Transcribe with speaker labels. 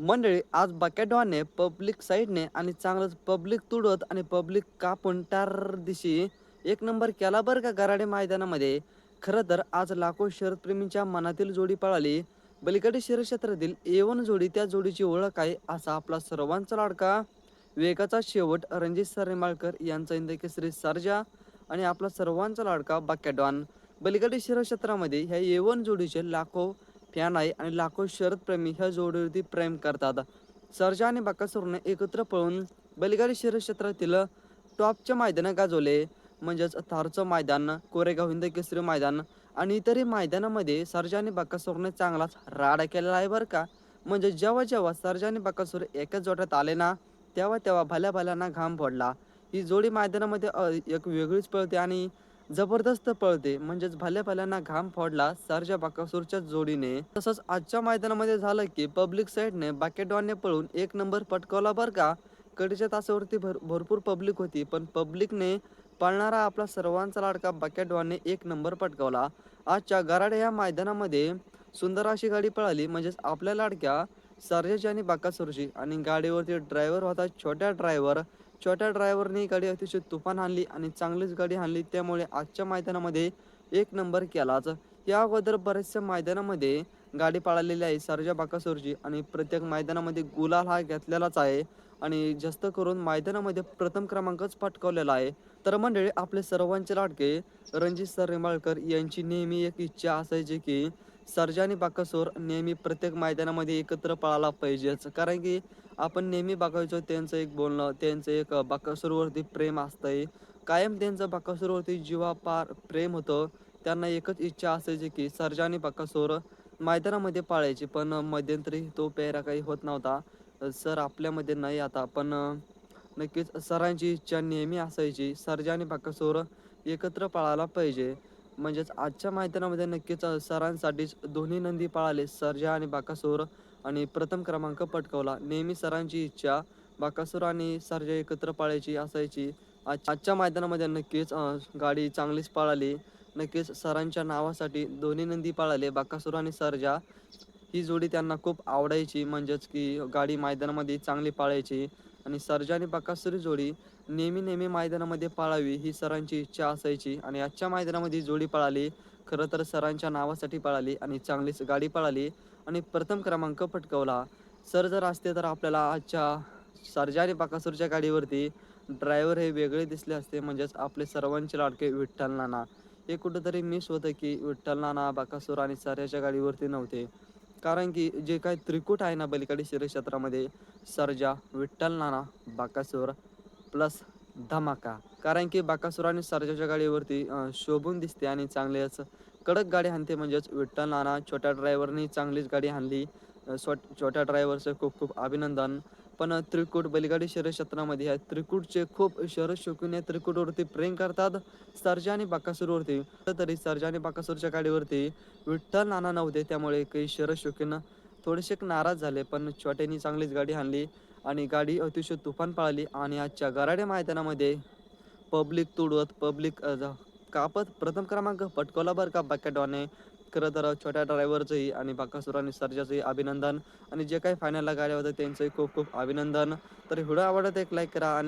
Speaker 1: मंडळी आज बकॅडॉनने पब्लिक साईडने आणि चांगलंच पब्लिक तुडवत आणि पब्लिक कापून टार दिशी एक नंबर केला बरं का गराडे मैदानामध्ये. खरं तर आज लाखो शरदप्रेमींच्या मनातील जोडी पळाली. बलिकडे शिरक्षेत्रातील एवन जोडी त्या जोडीची ओळख आहे असा आपला सर्वांचा लाडका. वेगाचा शेवट रणजित सरनेमाळकर यांचा इंदकेसरी सरजा आणि आपला सर्वांचा लाडका बकॅडॉन बलिकडे शिरक्षेत्रामध्ये ह्या एवन जोडीचे लाखो फॅन आहे आणि लाखो शरदप्रेमी ह्या जोडीवरती प्रेम करतात. सरजा आणि बाकासुरने एकत्र पळून बलिगाडी शहर क्षेत्रातील टॉपचे मैदानं गाजवले. म्हणजेच थारचं मैदान कोरेगाव हिंद केसरी मैदान आणि इतरही मैदानामध्ये सरजा आणि बाकासुरने चांगलाच राडा केलेला आहे बरं का? म्हणजे जेव्हा जेव्हा सरजा आणि बाकासूर एकाच जोड्यात आले ना तेव्हा तेव्हा भल्या भल्यांना घाम फोडला ही जोडी मैदानामध्ये एक वेगळीच पळते आणि जबरदस्त पळते. म्हणजेच भल्या घाम फोडला सरजा बाकासूरच्या जोडीने. तसंच आजच्या मैदानामध्ये झालं की पब्लिक साईडने बाकेटवाने पळून एक नंबर पटकावला बरं का? कडीच्या तासावरती भर भरपूर पब्लिक होती. पण पब्लिकने पळणारा आपला सर्वांचा लाडका बाकेटवाने एक नंबर पटकावला. आजच्या गराडे या मैदानामध्ये सुंदर अशी गाडी पळाली. म्हणजेच आपल्या लाडक्या सरजेची आणि बाकासूरची. आणि गाडीवरती ड्रायव्हर होता छोट्या ड्रायव्हर छोट्या ड्रायव्हरने गाडी अतिशय तुफान आणली आणि चांगलीच गाडी आणली त्यामुळे आजच्या मैदानामध्ये एक नंबर केलाच. या अगोदर बऱ्याचशा मैदानामध्ये गाडी पळालेली आहे सर्जा बाकासूरची आणि प्रत्येक मैदानामध्ये गुलाल हा घेतलेलाच आहे. आणि जास्त करून मैदानामध्ये प्रथम क्रमांकच पटकवलेला आहे. तर मंडळी आपले सर्वांचे लाडके रणजित सर रेमाळकर यांची नेहमी एक इच्छा असायची की सर्जा आणि बाकासूर नेहमी प्रत्येक मैदानामध्ये एकत्र पळायला पाहिजेच. कारण की आपण नेहमी बघायचो त्यांचं एक बोलणं त्यांचं एक बाकासूरवरती प्रेम असतंय. कायम त्यांचं बाकासूरवरती जीवापार प्रेम होतं. त्यांना एकच इच्छा असायची की सर्जा आणि बाकासूर मैदानामध्ये पाळायची पण मध्यंतरी तो पेहरा काही होत नव्हता. सर आपल्यामध्ये नाही आता पण नक्कीच सरांची इच्छा नेहमी असायची. सर्जा आणि बाकासूर एकत्र पळायला पाहिजे. म्हणजेच आजच्या मैदानामध्ये नक्कीच सरांसाठीच दोन्ही नंदी पळाले. सर्जा आणि बाकासूर आणि प्रथम क्रमांक पटकवला. नेहमी सरांची इच्छा बाकासूर आणि सर्जा एकत्र पाळायची असायची. आज आजच्या मैदानामध्ये नक्कीच गाडी चांगलीच पळाली. नक्कीच सरांच्या नावासाठी दोन्ही नंदी पळाले बाकासूर आणि सर्जा. ही जोडी त्यांना खूप आवडायची. म्हणजेच की गाडी मैदानामध्ये चांगली पाळायची. आणि सर्जा आणि बाकासुरी जोडी नेहमी नेहमी मैदानामध्ये पाळावी ही सरांची इच्छा असायची. आणि आजच्या मैदानामध्ये जोडी पळाली खरं तर सरांच्या नावासाठी पळाली आणि चांगलीच गाडी पळाली आणि प्रथम क्रमांक पटकवला. सर जर असते तर आपल्याला आजच्या सर्जा आणि बाकासूरच्या गाडीवरती ड्रायव्हर हे वेगळे दिसले असते. म्हणजेच आपले सर्वांचे लाडके विठ्ठल नाना. हे कुठंतरी मिस होतं की विठ्ठल नाना बाकासूर आणि सर्याच्या गाडीवरती नव्हते. कारण की जे काय त्रिकूट आहे ना बलीकडे क्षेत्रामध्ये सर्जा विठ्ठल नाना बाकासूर प्लस धमाका. कारण की बाकासूर आणि सर्जाच्या गाडीवरती शोभून दिसते आणि चांगलेच कडक गाडी हाणते. म्हणजेच विठ्ठल नाना छोट्या ड्रायव्हरनी चांगलीच गाडी हाणली. छोट्या ड्रायव्हरचं खूप खूप अभिनंदन. पण त्रिकूट बैलगाडी शर्यत क्षेत्रामध्ये आहे त्रिकूटचे खूप शरद शौकीन त्रिकूटवरती प्रेम करतात सर्जा आणि बाकासूरवरती. तरी सर्जा आणि बाकासूरच्या गाडीवरती विठ्ठल नाना नव्हते त्यामुळे काही शरद शोकीनं थोडेसे नाराज झाले. पण छोट्यांनी चांगलीच गाडी आणली आणि गाडी अतिशय तुफान पळाली आणि आजच्या गराडे मैदानामध्ये पब्लिक तुडवत पब्लिक कापत प्रथम क्रमांक पटकवला बरं का बॅकेडॉने खरं तर छोट्या ड्रायव्हरचंही आणि बाकासुर आणि सर्जाचंही अभिनंदन. आणि जे काही फायनलला गाड्या होत्या त्यांचंही खूप खूप अभिनंदन. तर व्हिडिओ आवडत एक लाईक करा आणि